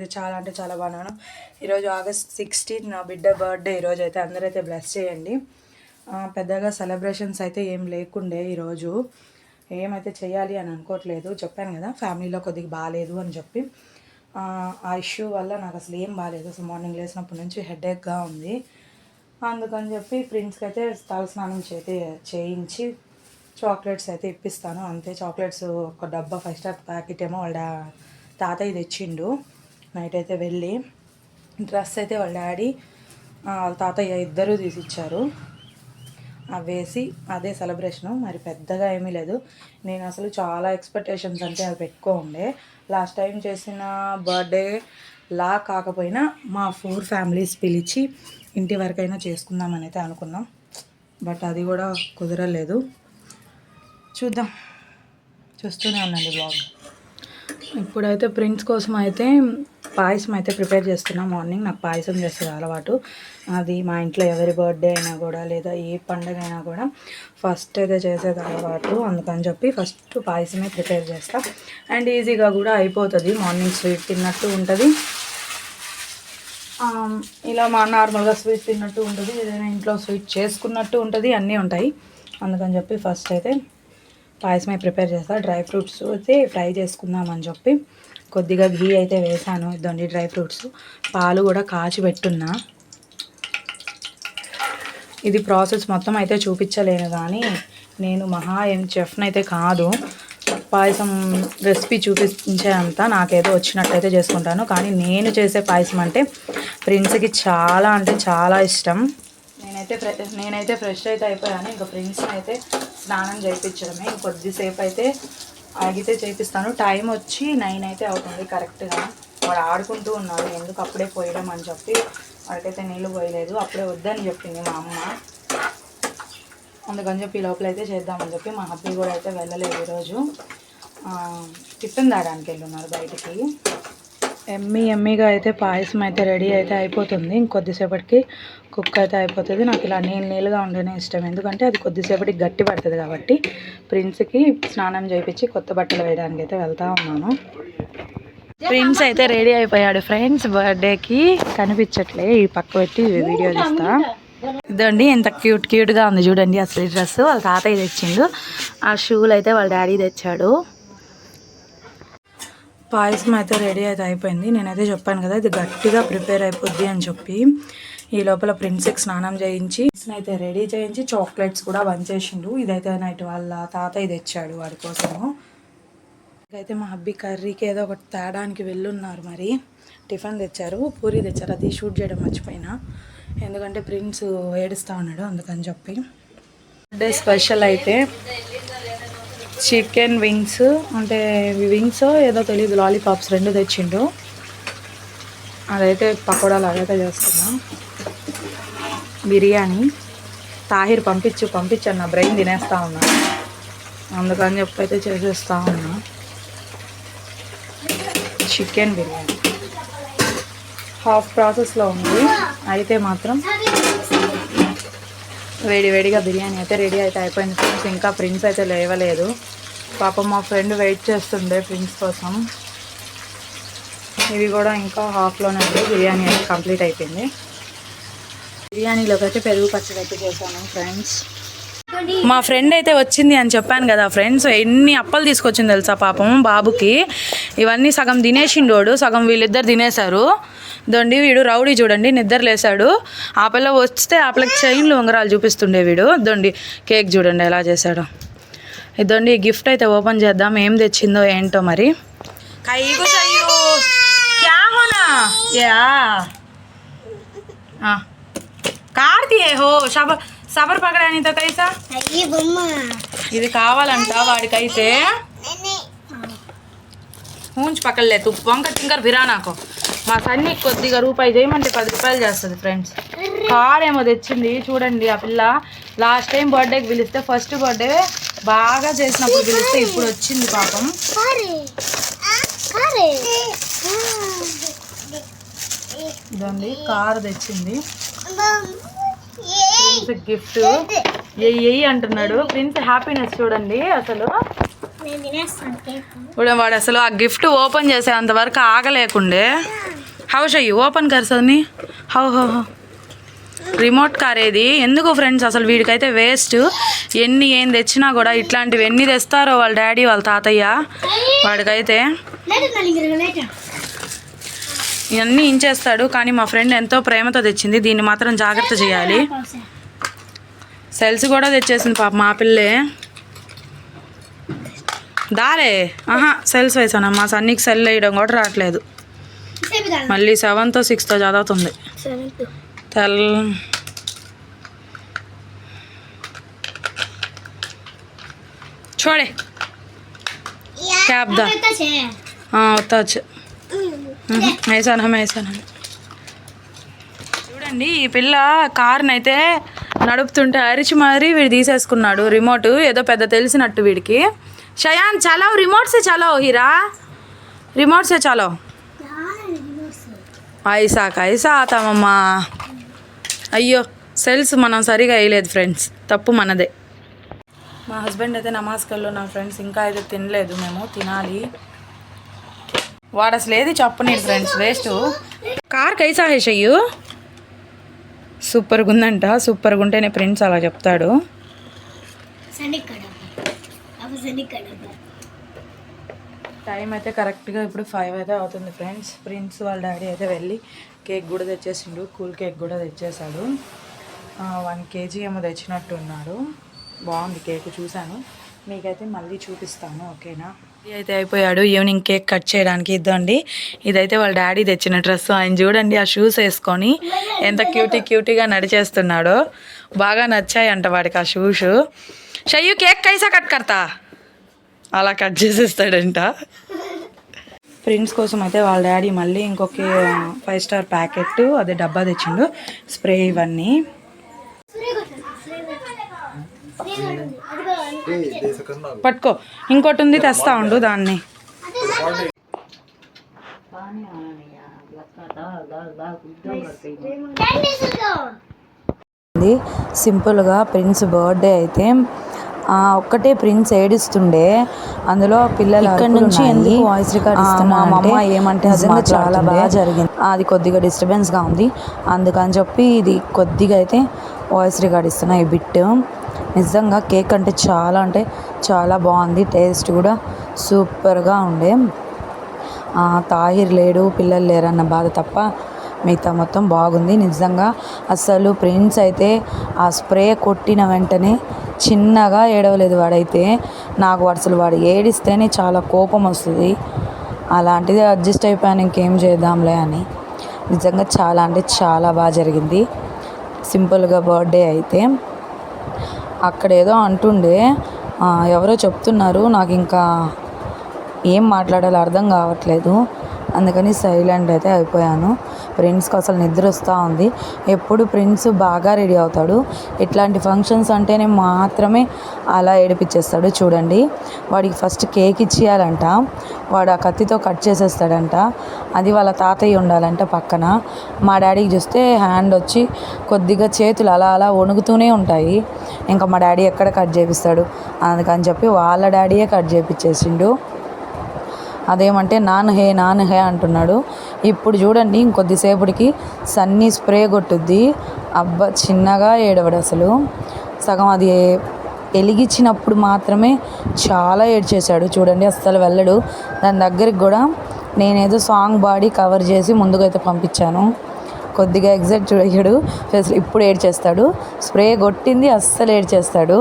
నేనైతే చాలా అంటే చాలా బాగున్నాను ఈరోజు ఆగస్ట్ సిక్స్టీన్ నా బిడ్డ బర్త్డే ఈరోజు అయితే అందరైతే బ్లెస్ చేయండి. పెద్దగా సెలబ్రేషన్స్ అయితే ఏం లేకుండే ఈరోజు. ఏమైతే చేయాలి అని అనుకోవట్లేదు. చెప్పాను కదా ఫ్యామిలీలో కొద్దిగా బాగాలేదు అని చెప్పి. ఆ, ఆ ఇష్యూ వల్ల నాకు అసలు ఏం బాగాలేదు అసలు మార్నింగ్ లేచినప్పటి నుంచి హెడేక్గా ఉంది. అందుకని చెప్పి ప్రిన్స్కి అయితే తల స్నానం చేతి చేయించి చాక్లెట్స్ అయితే ఇప్పిస్తాను. అంతే చాక్లెట్స్ ఒక డబ్బా ఫైవ్ స్టార్ ప్యాకెట్ ఏమో వాళ్ళ తాతయ్య తెచ్చిండు. నైట్ అయితే వెళ్ళి డ్రెస్ అయితే వాళ్ళ డాడీ వాళ్ళ తాతయ్య ఇద్దరూ తీసిచ్చారు. అవి వేసి అదే సెలబ్రేషను. మరి పెద్దగా ఏమీ లేదు. నేను అసలు చాలా ఎక్స్పెక్టేషన్స్ అంటే అవి పెట్టుకో ఉండే. లాస్ట్ టైం చేసిన బర్త్డే లా కాకపోయినా మా ఫోర్ ఫ్యామిలీస్ పిలిచి ఇంటి వరకైనా చేసుకుందామని అయితే అనుకున్నాం. బట్ అది కూడా కుదరలేదు. చూద్దాం. చూస్తూనే ఉండండి బ్లాగ్. ఇప్పుడైతే ప్రిన్స్ కోసం అయితే పాయసం అయితే ప్రిపేర్ చేస్తున్నా. మార్నింగ్ నాకు పాయసం చేస్తుంది అలవాటు. అది మా ఇంట్లో ఎవరి బర్త్డే అయినా కూడా లేదా ఏ పండగ అయినా కూడా ఫస్ట్ అయితే చేసేది అలవాటు. అందుకని చెప్పి ఫస్ట్ పాయసమే ప్రిపేర్ చేస్తా. అండ్ ఈజీగా కూడా అయిపోతుంది. మార్నింగ్ స్వీట్ తిన్నట్టు ఉంటుంది. ఇలా మా నార్మల్గా స్వీట్ తిన్నట్టు ఉంటుంది. ఏదైనా ఇంట్లో స్వీట్ చేసుకున్నట్టు ఉంటుంది. అన్నీ ఉంటాయి. అందుకని చెప్పి ఫస్ట్ అయితే పాయసమే ప్రిపేర్ చేస్తాను డ్రై ఫ్రూట్స్ అయితే ఫ్రై చేసుకుందామని చెప్పి కొద్దిగా ఘీ అయితే వేసాను. ఇదండి డ్రై ఫ్రూట్స్. పాలు కూడా కాచి పెట్టున్నా. ఇది ప్రాసెస్ మొత్తం అయితే చూపించలేను కానీ నేను మహా ఏం చెఫ్ని అయితే కాదు పాయసం రెసిపీ చూపించేంత నాకేదో వచ్చినట్టయితే చేసుకుంటాను. కానీ నేను చేసే పాయసం అంటే ప్రిన్స్కి చాలా అంటే చాలా ఇష్టం. నేనైతే ఫ్రె నేనైతే ఫ్రెష్ అయితే అయిపోయాను. ఇంకా ప్రిన్స్ని అయితే స్నానం చేయించడమే. ఇంకొద్దిసేపు అయితే ఆగితే చేపిస్తాను టైం వచ్చి నైన్ అయితే అవుతుంది కరెక్ట్గా. వాడు ఆడుకుంటూ ఉన్నాడు. ఎందుకు అప్పుడే పోయడం అని చెప్పి వాడికైతే నీళ్ళు పోయలేదు. అప్పుడే వద్దని చెప్పింది మా అమ్మ. అందుకని చెప్పి ఈ లోపల అయితే చేద్దామని చెప్పి మా హబ్బీ కూడా అయితే వెళ్ళలేదు ఈరోజు. ఆ, టిఫిన్ తాగడానికి వెళ్ళున్నారు బయటికి. ఎమ్మి ఎమ్మిగా అయితే పాయసం అయితే రెడీ అయితే అయిపోతుంది. ఇంకొద్దిసేపటికి కుక్ అయితే అయిపోతుంది. నాకు ఇలా నీళ్ళు నీళ్ళుగా ఉండనే ఇష్టం. ఎందుకంటే అది కొద్దిసేపటికి గట్టి పడుతుంది కాబట్టి ప్రిన్స్కి స్నానం చేయించి కొత్త బట్టలు వేయడానికి అయితే వెళ్తా ఉన్నాను. ప్రిన్స్ అయితే రెడీ అయిపోయాడు ఫ్రెండ్స్. బర్త్డేకి కనిపించట్లే. ఈ పక్క పెట్టి వీడియో తీస్తా. ఇదండి ఎంత క్యూట్ క్యూట్గా ఉంది చూడండి. అసలు డ్రెస్ వాళ్ళ తాతయ్య తెచ్చిండు. ఆ షూలు అయితే వాళ్ళ డాడీ తెచ్చాడు. పాయసం అయితే రెడీ అయితే అయిపోయింది. నేనైతే చెప్పాను కదా ఇది గట్టిగా ప్రిపేర్ అయిపోద్ది అని చెప్పి. ఈ లోపల ప్రిన్స్కి స్నానం చేయించి అయితే రెడీ చేయించి చాక్లెట్స్ కూడా చేసిండు ఇదైతే నైట్ వాళ్ళ తాతయ్య తెచ్చాడు వాడి కోసము. అయితే మా హబ్బీ కర్రీకి ఏదో ఒకటి తేడానికి వెళ్ళున్నారు మరి. టిఫిన్ తెచ్చారు పూరి తెచ్చారు. అది షూట్ చేయడం మర్చిపోయినా. ఎందుకంటే ప్రిన్స్ ఏడుస్తూ ఉన్నాడు అందుకని చెప్పి. బర్త్డే స్పెషల్ అయితే చికెన్ వింగ్స్ అంటే వింగ్స్ ఏదో తెలియదు లాలీపాప్స్ రెండు తెచ్చిండు. అదైతే పకోడాలు అదైతే చేస్తున్నా. బిర్యానీ తాహిర్ పంపించు పంపించాను నా బ్రెయిన్ తినేస్తా ఉన్నా. అందుకని చెప్పి అయితే చేసేస్తా ఉన్నా. చికెన్ బిర్యానీ. హాఫ్ ప్రాసెస్లో ఉంది. అయితే మాత్రం వేడివేడిగా బిర్యానీ అయితే రెడీ అయితే అయిపోయింది ఫ్రెండ్స్ ఇంకా ప్రిన్స్ అయితే లేవలేదు. పాపం మా ఫ్రెండ్ వెయిట్ చేస్తుండే ప్రిన్స్ కోసం. ఇవి కూడా ఇంకా హాఫ్లోనే ఉంది. బిర్యానీ అయితే కంప్లీట్ అయిపోయింది. బిర్యానీలోకి అయితే పెరుగు పచ్చడి అయితే చేశాను ఫ్రెండ్స్ మా ఫ్రెండ్ అయితే వచ్చింది అని చెప్పాను కదా ఫ్రెండ్స్ ఎన్ని అప్పలు తీసుకొచ్చింది తెలుసా పాపం బాబుకి? ఇవన్నీ సగం తినేసిండోడు సగం వీళ్ళిద్దరు తినేశారు. దొండి వీడు రౌడీ చూడండి నిద్ర లేసాడు ఆ పిల్ల వస్తే ఆ పిల్లకి చైన్లు ఉంగరాలు చూపిస్తుండే వీడు. దొండి కేక్ చూడండి ఎలా చేశాడు. ఇదండి గిఫ్ట్ అయితే ఓపెన్ చేద్దాం ఏం తెచ్చిందో ఏంటో మరి. కైకు చెయ్యు యా. హో సబర్ సబర్ పకడాని తో కైసా ఇది కావాలంట వాడికైతే. ఉంచి పక్కలే తుప్పు వంక టింకర్ విరా నాకు. మా సన్ని కొద్దిగా రూపాయి చేయమంటే పది రూపాయలు చేస్తుంది ఫ్రెండ్స్ కార్ ఏమో తెచ్చింది చూడండి ఆ పిల్ల. లాస్ట్ టైం బర్త్డేకి పిలిస్తే ఫస్ట్ బర్త్డే బాగా చేసినప్పుడు పిలిస్తే ఇప్పుడు వచ్చింది పాపం. ఇదండి కార్ తెచ్చింది. ప్రిన్స్ గిఫ్ట్ ఎయ్యి అంటున్నాడు. ప్రిన్స్ హ్యాపీనెస్ చూడండి అసలు. ఇప్పుడు వాడు అసలు ఆ గిఫ్ట్ ఓపెన్ చేసేంత వరకు ఆగలేకుండే. హౌ షయ్యు ఓపెన్ కర్ Soni how how how remote car ఏది? ఎందుకు ఫ్రెండ్స్ అసలు వీడికైతే వేస్ట్ ఎన్ని ఏం తెచ్చినా కూడా ఇట్లాంటివి ఎన్ని తెస్తారో వాళ్ళ డాడీ వాళ్ళ తాతయ్య. వాడికైతే ఇవన్నీ ఇంచేస్తాడు కానీ మా ఫ్రెండ్ ఎంతో ప్రేమతో తెచ్చింది. దీన్ని మాత్రం జాగ్రత్త చేయాలి. సెల్స్ కూడా తెచ్చేసింది పాప మా పిల్లే. దాలే ఆహా సెల్స్ వేసాను మా సన్నీకి సెల్ వేయడం కూడా రావట్లేదు. మళ్ళీ సెవెన్తో సిక్స్తో చదువుతుంది. సెవెంత్ తెల్ చూడే. క్యాబ్ దా. వస్తాచ్చు వేసాను వేసాను చూడండి ఈ పిల్ల కార్ని అయితే నడుపుతుంటే అరిచి మరీ వీడు తీసేసుకున్నాడు. రిమోట్ ఏదో పెద్ద తెలిసినట్టు వీడికి. శయాన్ చలావ్ రిమోట్సే చలావ్ హీరా రిమోట్సే చలావ్ ఐసా కైసా ఆతామమ్మా అయ్యో సెల్స్ మనం సరిగా వేయలేదు ఫ్రెండ్స్ తప్పు మనదే మా హస్బెండ్ అయితే నమాజ్కల్లో నా ఫ్రెండ్స్ ఇంకా అయితే తినలేదు మేము తినాలి వాడు అసలు ఏది చెప్పలేదు ఫ్రెండ్స్ వేస్ట్ కార్ కైసా హేషయ్యు సూపర్గా ఉందంట సూపర్గా ఉంటేనే ప్రిన్స్ అలా చెప్తాడు టైం అయితే కరెక్ట్గా ఇప్పుడు ఫైవ్ అయితే అవుతుంది ఫ్రెండ్స్. ప్రిన్స్ వాళ్ళ డాడీ అయితే వెళ్ళి కేక్ కూడా తెచ్చేసిండు. కూల్ కేక్ కూడా తెచ్చేసాడు. వన్ కేజీ ఏమో తెచ్చినట్టు ఉన్నాడు బాగుంది కేక్ చూశాను. మీకైతే మళ్ళీ చూపిస్తాను ఓకేనా? ఇది అయితే అయిపోయాడు. ఈవినింగ్ కేక్ కట్ చేయడానికి ఇద్దండి. ఇదైతే వాళ్ళ డాడీ తెచ్చిన డ్రెస్. ఆయన చూడండి ఆ షూస్ వేసుకొని ఎంత క్యూటీ క్యూటీగా నడిచేస్తున్నాడో. బాగా నచ్చాయంట వాడికి ఆ షూస్. షయ్యూ కేక్ కైసా కట్ కడతా అలా కట్ చేసేస్తాడంట. ప్రిన్స్ కోసం అయితే వాళ్ళ డాడీ మళ్ళీ ఇంకొక ఫైవ్ స్టార్ ప్యాకెట్ అదే డబ్బా తెచ్చిండు. స్ప్రే ఇవన్నీ. పట్టుకో. ఇంకోటి ఉంది తెస్తా ఉండు దాన్ని. సింపుల్గా ప్రిన్స్ బర్త్డే అయితే ఒక్కటే ప్రిన్స్ ఏడుస్తుండే. అందులో పిల్లలు ఇక్కడ నుంచి ఎందుకు వాయిస్ రికార్డ్ మా అమ్మ ఏమంటే నిజంగా చాలా బాగా జరిగింది. అది కొద్దిగా డిస్టర్బెన్స్గా ఉంది. అందుకని చెప్పి ఇది కొద్దిగా అయితే వాయిస్ రికార్డ్ ఇస్తున్నా ఈ బిట్. నిజంగా కేక్ అంటే చాలా అంటే చాలా బాగుంది. టేస్ట్ కూడా సూపర్గా ఉండే. ఆ, తాహిర్ లేడు పిల్లలు లేరన్న బాధ తప్ప మిగతా మొత్తం బాగుంది. నిజంగా అసలు ప్రిన్స్ అయితే ఆ స్ప్రే కొట్టిన వెంటనే చిన్నగా ఏడవలేదు వాడైతే. నాకు వాడు అసలు వాడు ఏడిస్తేనే చాలా కోపం వస్తుంది. అలాంటిది అడ్జస్ట్ అయిపోయాను ఇంకేం చేద్దాంలే అని. నిజంగా చాలా అంటే చాలా బాగా జరిగింది. సింపుల్గా బర్త్డే అయితే. అక్కడ ఏదో అంటుండే ఎవరో చెప్తున్నారు నాకు ఇంకా ఏం మాట్లాడాలో అర్థం కావట్లేదు. అందుకని సైలెంట్ అయితే అయిపోయాను. ప్రిన్స్కి అసలు నిద్ర వస్తూ ఉంది. ఎప్పుడు ప్రిన్స్ బాగా రెడీ అవుతాడు. ఇట్లాంటి ఫంక్షన్స్ అంటేనే మాత్రమే అలా ఏడిపించేస్తాడు చూడండి. వాడికి ఫస్ట్ కేక్ ఇచ్చేయాలంట. వాడు ఆ కత్తితో కట్ చేసేస్తాడంట. అది వాళ్ళ తాతయ్య ఉండాలంట పక్కన. మా డాడీకి చూస్తే హ్యాండ్ వచ్చి కొద్దిగా చేతులు అలా అలా వణుకుతూనే ఉంటాయి. ఇంకా మా డాడీ ఎక్కడ కట్ చేపిస్తాడు? అందుకని చెప్పి వాళ్ళ డాడీయే కట్ చేపించేసిండు అదేమంటే నాన్న హే నాన్ హే అంటున్నాడు. ఇప్పుడు చూడండి ఇంకొద్దిసేపటికి సన్నీ స్ప్రే కొట్టుద్ది. అబ్బా చిన్నగా ఏడవడు అసలు. సగం అది వెలిగించినప్పుడు మాత్రమే చాలా ఏడ్చేశాడు. చూడండి అస్సలు వెళ్ళడు. దాని దగ్గరికి కూడా నేనేదో సాంగ్ బాడీ కవర్ చేసి ముందుకైతే పంపించాను. కొద్దిగా ఎగ్జాక్ట్ చూడడు అసలు ఇప్పుడు ఏడ్చేస్తాడు. స్ప్రే కొట్టింది అస్సలు ఏడ్చేస్తాడు.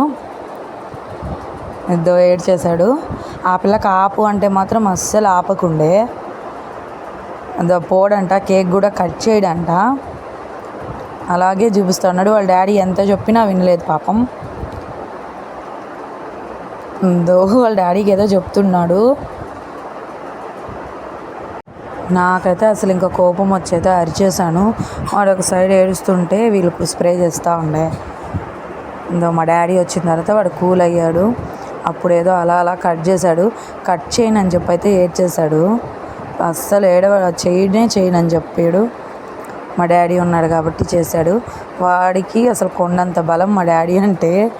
ఏదో ఏడ్చేశాడు. ఆ పిల్లకి ఆపు అంటే మాత్రం అస్సలు ఆపకుండే. అదో పోడంట కేక్ కూడా కట్ చేయడంట. అలాగే చూపిస్తున్నాడు వాళ్ళ డాడీ ఎంత చెప్పినా వినలేదు పాపం. దో వాళ్ళ డాడీకి ఏదో చెప్తున్నాడు. నాకైతే అసలు ఇంకా కోపం వచ్చేదో అరిచేసాను వాడు ఒక సైడ్ ఏడుస్తుంటే వీళ్ళు స్ప్రే చేస్తూ ఉండే. ఇందో మా డాడీ వచ్చిన తర్వాత వాడు కూల్ అయ్యాడు. అప్పుడు ఏదో అలా అలా కట్ చేశాడు. కట్ చేయను అని చెప్పి అయితే ఏడ్చేశాడు. అస్సలు ఏడవ చేయనే చేయను అని చెప్పాడు. మా డాడీ ఉన్నాడు కాబట్టి చేశాడు. వాడికి అసలు కొండంత బలం మా డాడీ అంటే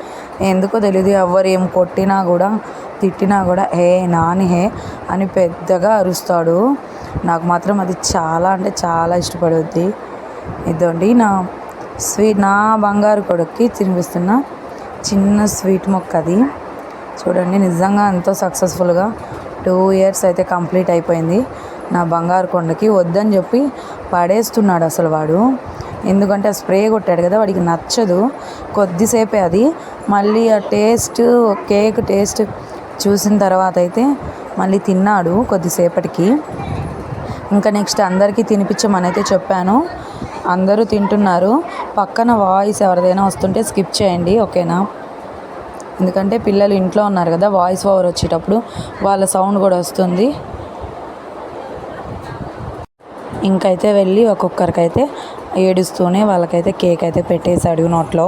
ఎందుకో తెలియదు ఎవరు ఏం కొట్టినా కూడా తిట్టినా కూడా హే నాని హే అని పెద్దగా అరుస్తాడు. నాకు మాత్రం అది చాలా అంటే చాలా ఇష్టపడుద్ది. ఇదండి నా స్వీట్ నా బంగారు కొడుక్కి తినిపిస్తున్న చిన్న స్వీట్ మొక్క అది చూడండి నిజంగా ఎంతో సక్సెస్ఫుల్గా టూ ఇయర్స్ అయితే కంప్లీట్ అయిపోయింది. నా బంగారు కొండకి వద్దని చెప్పి పడేస్తున్నాడు అసలు వాడు. ఎందుకంటే ఆ స్ప్రే కొట్టాడు కదా వాడికి నచ్చదు. కొద్దిసేపే అది. మళ్ళీ ఆ టేస్ట్ కేక్ టేస్ట్ చూసిన తర్వాత అయితే మళ్ళీ తిన్నాడు కొద్దిసేపటికి. ఇంకా నెక్స్ట్ అందరికీ తినిపించమనైతే చెప్పాను. అందరూ తింటున్నారు. పక్కన వాయిస్ ఎవరిదైనా వస్తుంటే స్కిప్ చేయండి ఓకేనా ఎందుకంటే పిల్లలు ఇంట్లో ఉన్నారు కదా వాయిస్ ఓవర్ వచ్చేటప్పుడు వాళ్ళ సౌండ్ కూడా వస్తుంది. ఇంకైతే వెళ్ళి ఒక్కొక్కరికైతే ఏడుస్తూనే వాళ్ళకైతే కేక్ అయితే పెట్టేశాడు నోట్లో.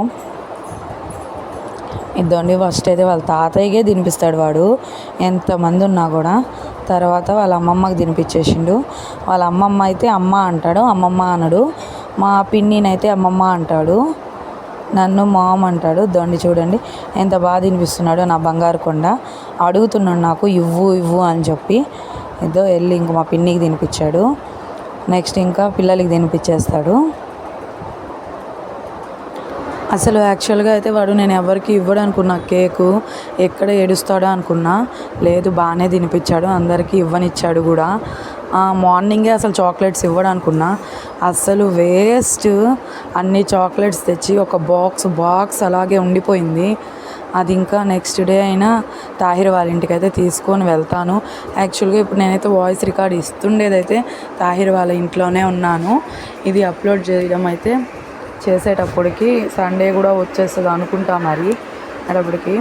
ఇద్దండి ఫస్ట్ అయితే వాళ్ళ తాతయ్యకే తినిపిస్తాడు వాడు. ఎంతమంది ఉన్నా కూడా. తర్వాత వాళ్ళ అమ్మమ్మకి తినిపించేసిండు. వాళ్ళ అమ్మమ్మ అయితే అమ్మ అంటాడు అమ్మమ్మ అనడు. మా పిన్నినైతే అమ్మమ్మ అంటాడు. నన్ను మామ్ అంటాడు దొండి చూడండి ఎంత బాగా తినిపిస్తున్నాడో నా బంగారు కొండ. అడుగుతున్నాడు నాకు ఇవ్వు ఇవ్వు అని చెప్పి. ఏదో వెళ్ళి ఇంక మా పిన్నికి తినిపించాడు. నెక్స్ట్ ఇంకా పిల్లలకి తినిపించేస్తాడు. అసలు యాక్చువల్గా అయితే వాడు నేను ఎవరికి ఇవ్వడు అనుకున్నా కేకు ఎక్కడ ఏడుస్తాడో అనుకున్నా. లేదు బాగానే తినిపించాడు. అందరికీ ఇవ్వనిచ్చాడు కూడా. మార్నింగే అసలు చాక్లెట్స్ ఇవ్వడు అనుకున్నా అసలు వేస్ట్ అన్ని చాక్లెట్స్ తెచ్చి ఒక బాక్స్ బాక్స్ అలాగే ఉండిపోయింది. అది ఇంకా నెక్స్ట్ డే అయినా తాహిర్ వాళ్ళ ఇంటికి అయితే తీసుకొని వెళ్తాను. యాక్చువల్గా ఇప్పుడు నేనైతే వాయిస్ రికార్డ్ ఇస్తుండేదైతే తాహిర్ వాళ్ళ ఇంట్లోనే ఉన్నాను. ఇది అప్లోడ్ చేయడం అయితే చేసేటప్పటికి సండే కూడా వచ్చేస్తుంది అనుకుంటా మరి. అప్పటికి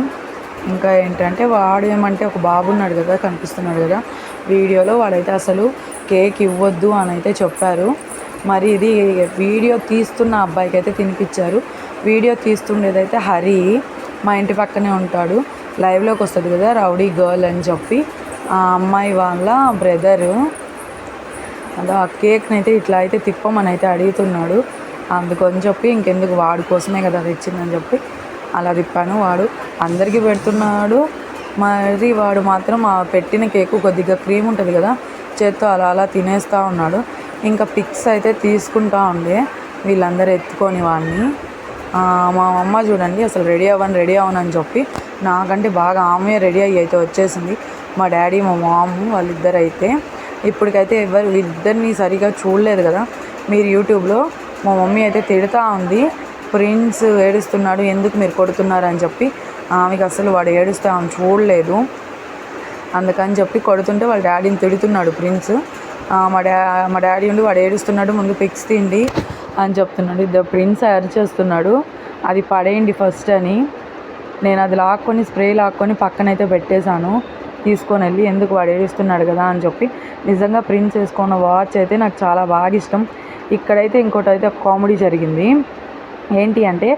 ఇంకా ఏంటంటే వాడు ఏమంటే ఒక బాబు ఉన్నాడు కదా కనిపిస్తున్నాడు కదా. వీడియోలో వాడైతే అసలు కేక్ ఇవ్వద్దు అని అయితే చెప్పారు. మరి ఇది వీడియో తీస్తున్న అబ్బాయికి అయితే తినిపించారు వీడియో తీస్తుండేదైతే హరి మా ఇంటి పక్కనే ఉంటాడు. లైవ్లోకి వస్తుంది కదా రౌడీ గర్ల్ అని చెప్పి. ఆ అమ్మాయి వాళ్ళ బ్రదరు అదో ఆ కేక్ని అయితే ఇట్లా అయితే తిప్పమని అయితే అడుగుతున్నాడు. అందుకని చెప్పి ఇంకెందుకు వాడి కోసమే కదా తెచ్చిందని చెప్పి అలా తిప్పాను వాడు. అందరికీ పెడుతున్నాడు. మరి వాడు మాత్రం ఆ పెట్టిన కేకు కొద్దిగా క్రీమ్ ఉంటుంది కదా చేత్తో అలా అలా తినేస్తూ ఉన్నాడు. ఇంకా పిక్స్ అయితే తీసుకుంటా ఉండే. వీళ్ళందరూ ఎత్తుకొని వాడిని. మా అమ్మ చూడండి అసలు రెడీ అవ్వను రెడీ అవ్వను అని చెప్పి నాకంటే బాగా ఆమె రెడీ అయ్యి అయితే వచ్చేసింది. మా డాడీ మా మాము వాళ్ళిద్దరు అయితే ఇప్పటికైతే ఎవరు వీళ్ళిద్దరిని సరిగా చూడలేదు కదా. మీరు యూట్యూబ్లో మా మమ్మీ అయితే తిడుతూ ఉంది. ప్రిన్స్ ఏడుస్తున్నాడు ఎందుకు మీరు కొడుతున్నారు? అని చెప్పి. ఆమెకి అసలు వాడు ఏడుస్తే ఆమె చూడలేదు. అందుకని చెప్పి కొడుతుంటే వాళ్ళ డాడీని తిడుతున్నాడు ప్రిన్స్. మా డా మా డాడీ ఉండి వాడు ఏడుస్తున్నాడు ముందు పిక్స్ తిండి అని చెప్తున్నాడు. ఇద్దరు ప్రిన్స్ అరిచేస్తున్నాడు అది పడేయండి ఫస్ట్ అని. నేను అది లాక్కొని స్ప్రే లాక్కొని పక్కనైతే పెట్టేశాను. తీసుకొని వెళ్ళి ఎందుకు వాడు ఏడుస్తున్నాడు కదా అని చెప్పి. నిజంగా ప్రిన్స్ వేసుకున్న వాచ్ అయితే నాకు చాలా బాగా ఇష్టం. ఇక్కడైతే ఇంకోటి అయితే ఒక కామెడీ జరిగింది. ఏంటి అంటే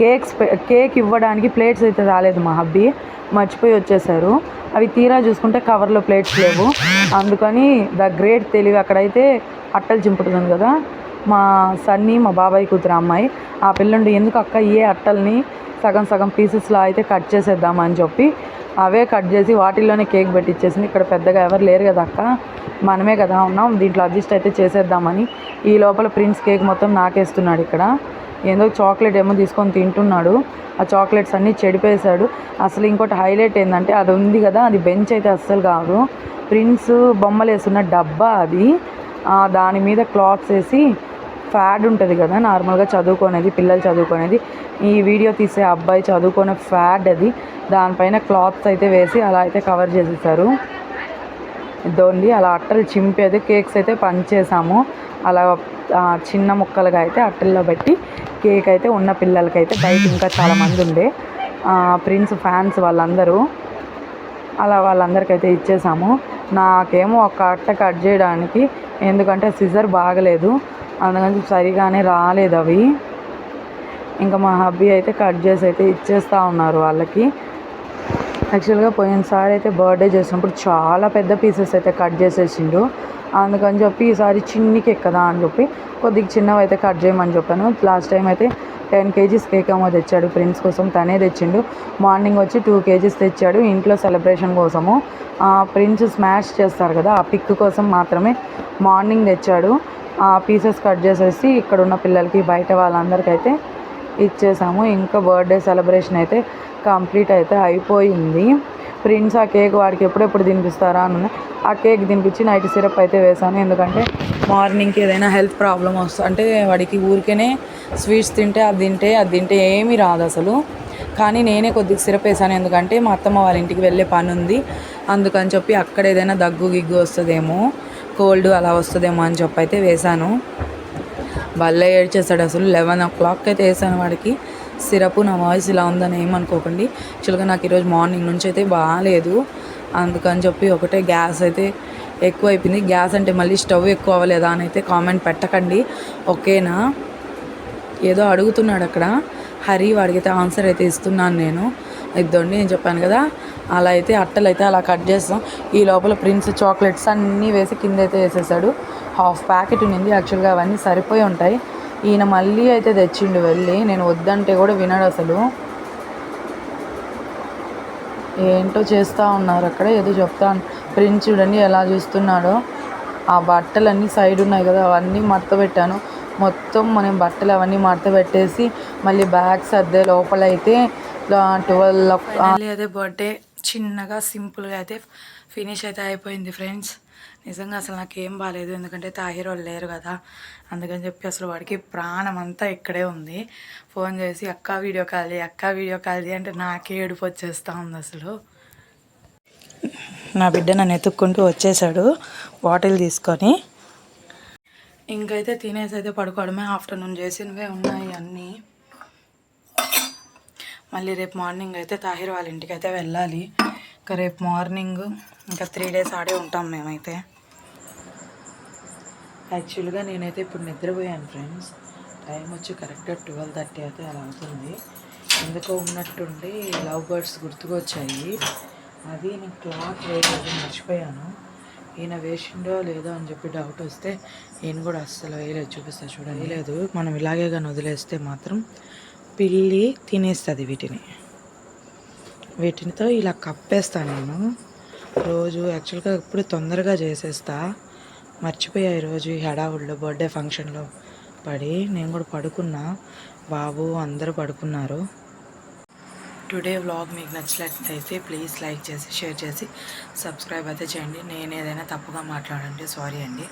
కేక్స్ కేక్ ఇవ్వడానికి ప్లేట్స్ అయితే రాలేదు మా హబ్బీ మర్చిపోయి వచ్చేసారు. అవి తీరా చూసుకుంటే కవర్లో ప్లేట్స్ లేవు. అందుకని ద గ్రేట్ తెలివి అక్కడైతే అట్టలు చింపుతుంది కదా. మా సన్నీ మా బాబాయ్ కూతురు అమ్మాయి ఆ పిల్లండి ఎందుకు అక్క ఏ అట్టల్ని సగం సగం పీసెస్లో అయితే కట్ చేసేద్దామని చెప్పి అవే కట్ చేసి వాటిల్లోనే కేక్ పెట్టించేసింది ఇక్కడ పెద్దగా ఎవరు లేరు కదా అక్క. మనమే కదా ఉన్నాం. దీంట్లో అడ్జస్ట్ అయితే చేసేద్దామని. ఈ లోపల ప్రిన్స్ కేక్ మొత్తం నాకేస్తున్నాడు ఇక్కడ. ఏందో చాక్లెట్ ఏమో తీసుకొని తింటున్నాడు. ఆ చాక్లెట్స్ అన్నీ చెడిపేశాడు. అసలు ఇంకోటి హైలైట్ ఏంటంటే అది ఉంది కదా అది బెంచ్ అయితే అస్సలు కాదు. ప్రిన్స్ బొమ్మలు వేస్తున్న డబ్బా అది. దాని మీద క్లాత్స్ వేసి ఫ్యాడ్ ఉంటుంది కదా నార్మల్గా చదువుకునేది పిల్లలు చదువుకునేది. ఈ వీడియో తీసే అబ్బాయి చదువుకునే ఫ్యాడ్ అది. దానిపైన క్లాత్స్ అయితే వేసి అలా అయితే కవర్ చేసేసారు. ఇదోండి అలా అట్టలు చింపేది కేక్స్ అయితే పంచేసాము. అలా చిన్న ముక్కలుగా అయితే అట్టల్లో పెట్టి కేక్ అయితే ఉన్న పిల్లలకైతే బయట ఇంకా చాలామంది ఉండే. ప్రిన్స్ ఫ్యాన్స్ వాళ్ళందరూ అలా వాళ్ళందరికైతే ఇచ్చేసాము. నాకేమో ఒక అట్ట కట్ చేయడానికి ఎందుకంటే సిజర్ బాగలేదు. అందుకని సరిగానే రాలేదు అవి. ఇంకా మా హబ్బీ అయితే కట్ చేసి అయితే ఇచ్చేస్తూ ఉన్నారు వాళ్ళకి. యాక్చువల్గా పోయినసారి అయితే బర్త్డే చేసినప్పుడు చాలా పెద్ద పీసెస్ అయితే కట్ చేసేసిండు. అందుకని చెప్పి ఈసారి చిన్ని కేక్ కదా అని చెప్పి కొద్దిగా చిన్నవి అయితే కట్ చేయమని చెప్పాను. లాస్ట్ టైం అయితే టెన్ కేజీస్ కేక్ ఏమో తెచ్చాడు ఫ్రెండ్స్ కోసం తనే తెచ్చిండు. మార్నింగ్ వచ్చి టూ కేజీస్ తెచ్చాడు ఇంట్లో సెలబ్రేషన్ కోసము. ఆ ప్రిన్స్ స్మాష్ చేస్తారు కదా ఆ పిక్ కోసం మాత్రమే మార్నింగ్ తెచ్చాడు. పీసెస్ కట్ చేసేసి ఇక్కడ ఉన్న పిల్లలకి బయట వాళ్ళందరికీ అయితే ఇచ్చేసాము. ఇంకా బర్త్డే సెలబ్రేషన్ అయితే కంప్లీట్ అయితే అయిపోయింది. ప్రిన్స్ ఆ కేక్ వాడికి ఎప్పుడెప్పుడు తినిపిస్తారా అని ఆ కేక్ తినిపించి నైట్ సిరప్ అయితే వేసాను. ఎందుకంటే మార్నింగ్కి ఏదైనా హెల్త్ ప్రాబ్లం వస్తుంది అంటే వాడికి ఊరికేనే స్వీట్స్ తింటే అది తింటే అది తింటే ఏమీ రాదు అసలు. కానీ నేనే కొద్దిగా సిరప్ వేసాను. ఎందుకంటే మా అత్తమ్మ వాళ్ళ ఇంటికి వెళ్ళే పని ఉంది. అందుకని చెప్పి అక్కడ ఏదైనా దగ్గు గిగ్గు వస్తుందేమో. కోల్డ్ అలా వస్తుందేమో అని చెప్పి అయితే వేశాను. భలే ఏడ్చేసాడు అసలు. లెవెన్ ఓ క్లాక్ అయితే వేసాను వాడికి. సిరప్ నా వాయిస్ ఇలా ఉందని ఏమనుకోకండి యాక్చువల్గా నాకు ఈరోజు మార్నింగ్ నుంచి అయితే బాగాలేదు. అందుకని చెప్పి ఒకటే గ్యాస్ అయితే ఎక్కువ అయిపోయింది గ్యాస్ అంటే మళ్ళీ స్టవ్ ఎక్కువ అవ్వలేదా అని అయితే కామెంట్ పెట్టకండి. ఓకేనా? ఏదో అడుగుతున్నాడు అక్కడ. హరి వాడికి అయితే ఆన్సర్ అయితే ఇస్తున్నాను నేను. ఇద్దండి నేను చెప్పాను కదా. అలా అయితే అట్టలు అయితే అలా కట్ చేస్తాం. ఈ లోపల ప్రిన్స్ చాక్లెట్స్ అన్నీ వేసి కింద అయితే వేసేసాడు. హాఫ్ ప్యాకెట్ ఉన్నింది. యాక్చువల్గా అవన్నీ సరిపోయి ఉంటాయి. ఈయన మళ్ళీ అయితే తెచ్చిండు వెళ్ళి. నేను వద్దంటే కూడా వినడు అసలు. ఏంటో చేస్తూ ఉన్నారు అక్కడ. ఏదో చెప్తాను ప్రిన్స్ చూడండి ఎలా చూస్తున్నాడో. ఆ బట్టలన్నీ సైడ్ ఉన్నాయి కదా అవన్నీ మడత పెట్టాను. మొత్తం మనం బట్టలు అవన్నీ మడత పెట్టేసి మళ్ళీ బ్యాగ్స్ అద్దె లోపల అయితే ట్వెల్వ్ అదే బర్త్డే. చిన్నగా సింపుల్గా అయితే ఫినిష్ అయితే అయిపోయింది ఫ్రెండ్స్. నిజంగా అసలు నాకు ఏం బాగాలేదు ఎందుకంటే తాహిర్ వాళ్ళు లేరు కదా. అందుకని చెప్పి అసలు వాడికి ప్రాణం అంతా ఇక్కడే ఉంది. ఫోన్ చేసి అక్క వీడియో కాల్ అక్క వీడియో కాల్ అంటే నాకే ఏడుపు వచ్చేస్తూ ఉంది అసలు. నా బిడ్డ నన్ను ఎత్తుక్కుంటూ వచ్చేసాడు బాటిల్ తీసుకొని. ఇంకైతే తినేసి అయితే పడుకోవడమే ఆఫ్టర్నూన్ చేసినవే ఉన్నాయి అన్నీ. మళ్ళీ రేపు మార్నింగ్ అయితే తాహిర్ వాళ్ళ ఇంటికి అయితే వెళ్ళాలి. ఇంకా రేపు మార్నింగ్ ఇంకా త్రీ డేస్ ఆడే ఉంటాం మేమైతే. యాక్చువల్గా నేనైతే ఇప్పుడు నిద్రపోయాను ఫ్రెండ్స్ టైం వచ్చి కరెక్ట్గా ట్వెల్వ్ థర్టీ అయితే అలా అవుతుంది. ఎందుకో ఉన్నట్టుండి లవ్ బర్డ్స్ గుర్తుకొచ్చాయి. అది నేను క్లాత్ వేయలేదు మర్చిపోయాను. ఈయన వేసిండో లేదో అని చెప్పి డౌట్ వస్తే ఈయన కూడా అస్సలు వేయలేదు చూపిస్తా చూడండి. వేయలేదు మనం ఇలాగే కానీ వదిలేస్తే మాత్రం పిల్లి తినేస్తుంది వీటిని. వీటినితో ఇలా కప్పేస్తాను నేను. రోజు యాక్చువల్గా ఇప్పుడు తొందరగా చేసేస్తా. మర్చిపోయా ఈరోజు ఈ హడావుడిలో బర్త్డే ఫంక్షన్లో పడి నేను కూడా పడుకున్నా. బాబు అందరూ పడుకున్నారు. టుడే వ్లాగ్ మీకు నచ్చినట్లయితే ప్లీజ్ లైక్ చేసి షేర్ చేసి సబ్స్క్రైబ్ అయితే చేయండి. నేను ఏదైనా తప్పుగా మాట్లాడండి సారీ అండి.